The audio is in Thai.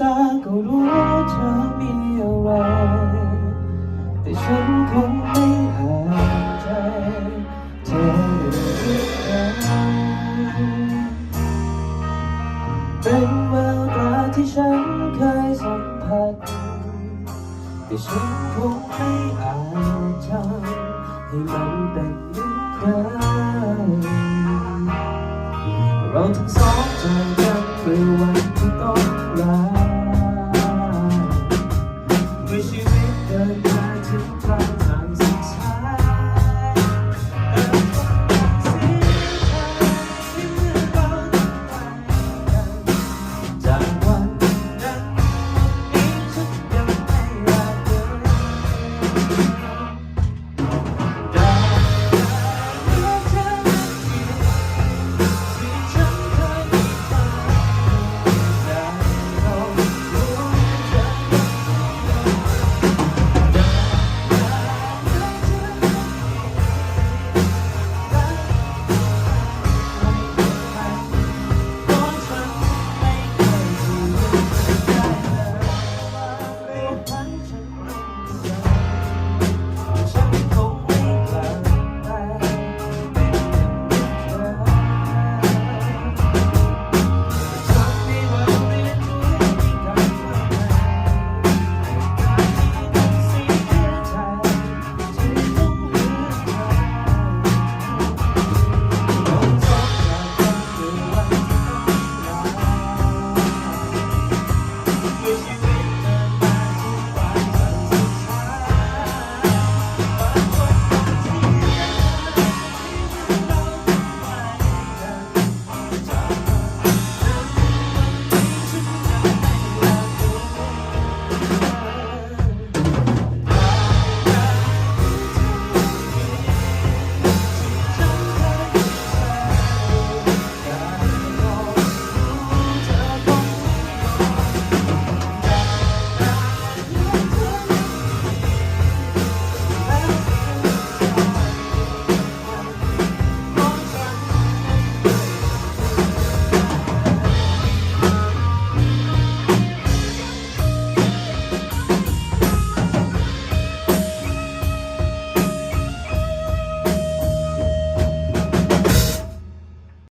ตาก็รู้ว่าเธอมีอะไร แต่ฉันคงไม่อาจใจเธอได้เป็นแววตาที่ฉันเคยสัมผัส แต่ฉันคงไม่อาจทำให้มันเป็นเหมือนเดิมเราทั้งสองจอกัน